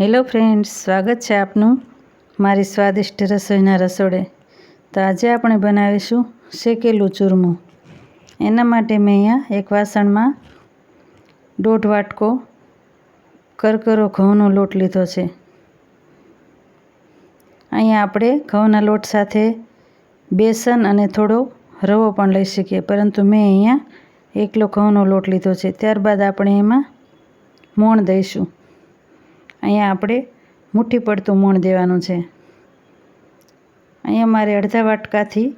Hello friends, સ્વાગત છે આપનું મારી સ્વાદિષ્ટ રસોઈના રસોડે. તો આજે આપણે બનાવીશું શેકેલું ચૂરમું. એના માટે મેં અહીંયા એક વાસણમાં દોઢ વાટકો કરકરો ઘઉંનો લોટ લીધો છે. અહીંયા આપણે ઘઉંના લોટ સાથે બેસન અને થોડો રવો પણ લઈ શકીએ, પરંતુ મેં અહીંયા એકલો ઘઉંનો લોટ લીધો છે. ત્યારબાદ આપણે એમાં મોણ દઈશું. અહીંયા આપણે મુઠ્ઠી પડતું મોણ દેવાનું છે. અહીંયા મારે અડધા વાટકાથી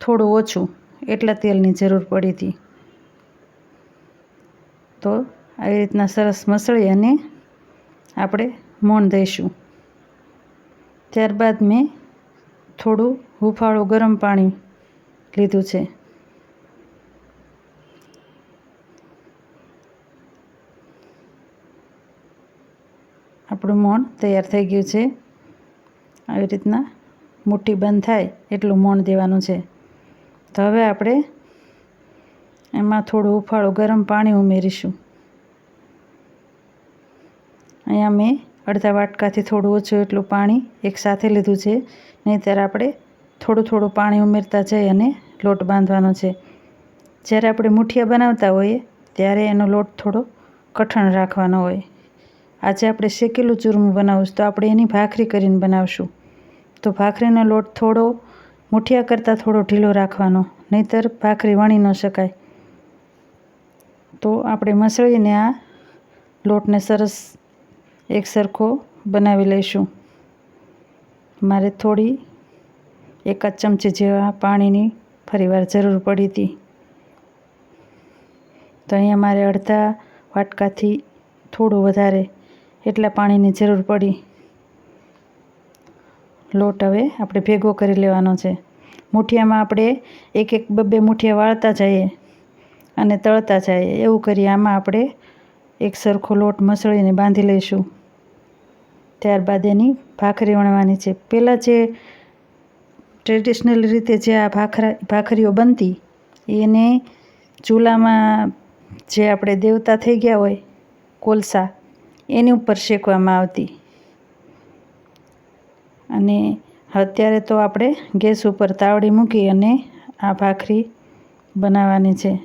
થોડું ઓછું એટલા તેલની જરૂર પડી હતી. તો આવી રીતના સરસ મસળી અને આપણે મોણ દઈશું. ત્યારબાદ મેં થોડું હુંફાળું ગરમ પાણી લીધું છે. આપણું મોણ તૈયાર થઈ ગયું છે. આવી રીતના મુઠ્ઠી બંધ થાય એટલું મોણ દેવાનું છે. તો હવે આપણે એમાં થોડું ઉફાળું ગરમ પાણી ઉમેરીશું. અહીંયા મેં અડધા વાટકાથી થોડું ઓછું એટલું પાણી એકસાથે લીધું છે. નહીંતર આપણે થોડું થોડું પાણી ઉમેરતા જઈ અને લોટ બાંધવાનો છે. જ્યારે આપણે મુઠિયા બનાવતા હોઈએ ત્યારે એનો લોટ થોડો કઠણ રાખવાનો હોય. આજે આપણે શેકેલું ચૂરમું બનાવીશું તો આપણે એની ભાખરી કરીને બનાવશું. તો ભાખરીનો લોટ થોડો મુઠિયા કરતાં થોડો ઢીલો રાખવાનો, નહીંતર ભાખરી વણી ન શકાય. તો આપણે મસળીને આ લોટને સરસ એક સરખો બનાવી લઈશું. મારે થોડી એકાદ ચમચી જેવા પાણીની ફરીવાર જરૂર પડી હતી. તો અહીંયા મારે અડધા વાટકાથી થોડું વધારે એટલા પાણીની જરૂર પડી. લોટ હવે આપણે ભેગો કરી લેવાનો છે. મુઠિયામાં આપણે એક એક બબ્બે મુઠિયા વાળતા જઈએ અને તળતા જઈએ. એવું કરીએ આમાં આપણે એક સરખો લોટ મસળીને બાંધી લઈશું. ત્યારબાદ એની ભાખરી વણવાની છે. પહેલાં જે ટ્રેડિશનલ રીતે જે આ ભાખરા, ભાખરીઓ બનતી, એને ચૂલામાં જે આપણે દેવતા થઈ ગયા હોય, કોલસા એની ઉપર શેકવામાં આવતી. અને અત્યારે તો આપણે ગેસ ઉપર તાવડી મૂકી અને આ ભાખરી બનાવવાની છે.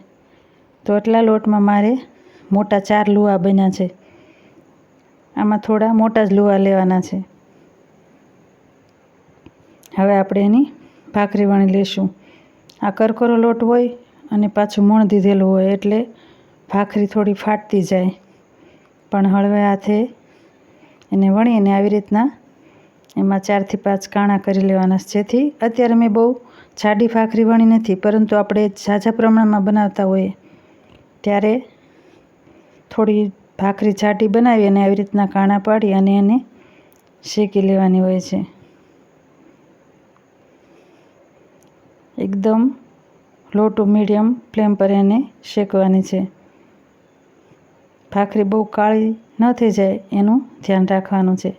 તો એટલા લોટમાં મારે મોટા ચાર લુવા બન્યા છે. આમાં થોડા મોટા જ લુવા લેવાના છે. હવે આપણે એની ભાખરી વણી લઈશું. આ કરકરો લોટ હોય અને પાછું મૂણ દીધેલું હોય એટલે ભાખરી થોડી ફાટતી જાય. પણ હળવે હાથે એને વણીને આવી રીતના એમાં ચારથી પાંચ કાણા કરી લેવાના જેથી અત્યારે મેં બહુ જાડી ભાખરી વણી નથી, પરંતુ આપણે ઝાઝા પ્રમાણમાં બનાવતા હોઈએ ત્યારે થોડી ભાખરી છાટી બનાવી અને આવી રીતના કાણા પાડી અને એને શેકી લેવાની હોય છે. એકદમ લો મીડિયમ ફ્લેમ પર એને શેકવાની છે. ભાખરી બહુ કાળી ન થઈ જાય એનું ધ્યાન રાખવાનું છે.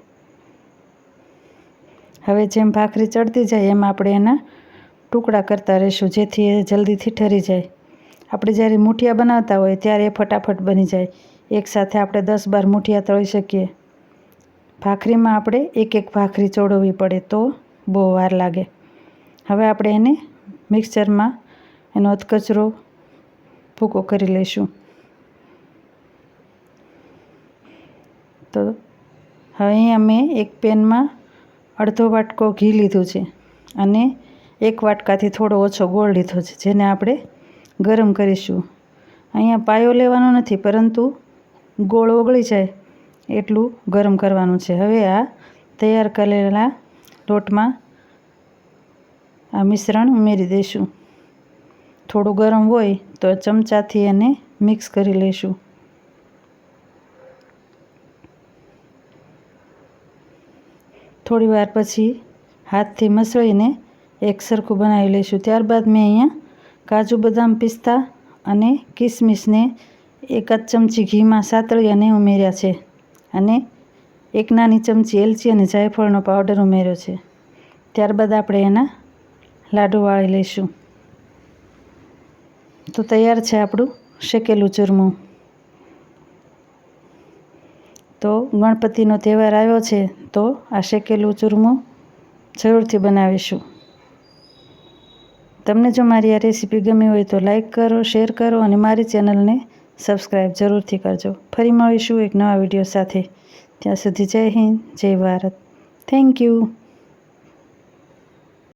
હવે જેમ ભાખરી ચડતી જાય એમ આપણે એના ટુકડા કરતા રહીશું, જેથી એ જલ્દીથી ઠરી જાય. આપણે જ્યારે મૂઠિયા બનાવતા હોય ત્યારે એ ફટાફટ બની જાય. એકસાથે આપણે દસ બાર મૂઠિયા તળી શકીએ. ભાખરીમાં આપણે એક એક ભાખરી ચોડવવી પડે તો બહુ વાર લાગે. હવે આપણે એને મિક્સચરમાં એનો અધકચરો ભૂકો કરી લઈશું. તો હવે અહીંયા મેં એક પેનમાં અડધો વાટકો ઘી લીધું છે અને એક વાટકાથી થોડો ઓછો ગોળ લીધો છે, જેને આપણે ગરમ કરીશું. અહીંયા પાયો લેવાનો નથી, પરંતુ ગોળ ઓગળી જાય એટલું ગરમ કરવાનું છે. હવે આ તૈયાર કરેલા લોટમાં આ મિશ્રણ ઉમેરી દઈશું. થોડું ગરમ હોય તો ચમચાથી એને મિક્સ કરી લઈશું. થોડી વાર પછી હાથથી મસળીને એક સરખું બનાવી લઈશું. ત્યારબાદ મેં અહીંયા કાજુ બદામ પિસ્તા અને કિસમિસને એકાદ ચમચી ઘીમાં સાતળીયાને ઉમેર્યા છે અને એક નાની ચમચી એલચી અને જાયફળનો પાવડર ઉમેર્યો છે. ત્યારબાદ આપણે એના લાડુ વાળી લઈશું. તો તૈયાર છે આપણું શેકેલું ચૂરમું. તો ગણપતિનો તહેવાર આવ્યો છે. તો આ શેકેલું ચૂરમું જરૂરથી બનાવીશું. તમને જો મારી આ રેસીપી ગમી હોય તો લાઇક કરો, શેર કરો અને મારી ચેનલને સબસ્ક્રાઈબ જરૂરથી કરજો. ફરી મળીશું એક નવા વીડિયો સાથે. ત્યાં સુધી જય હિન્દ, જય ભારત. Thank you.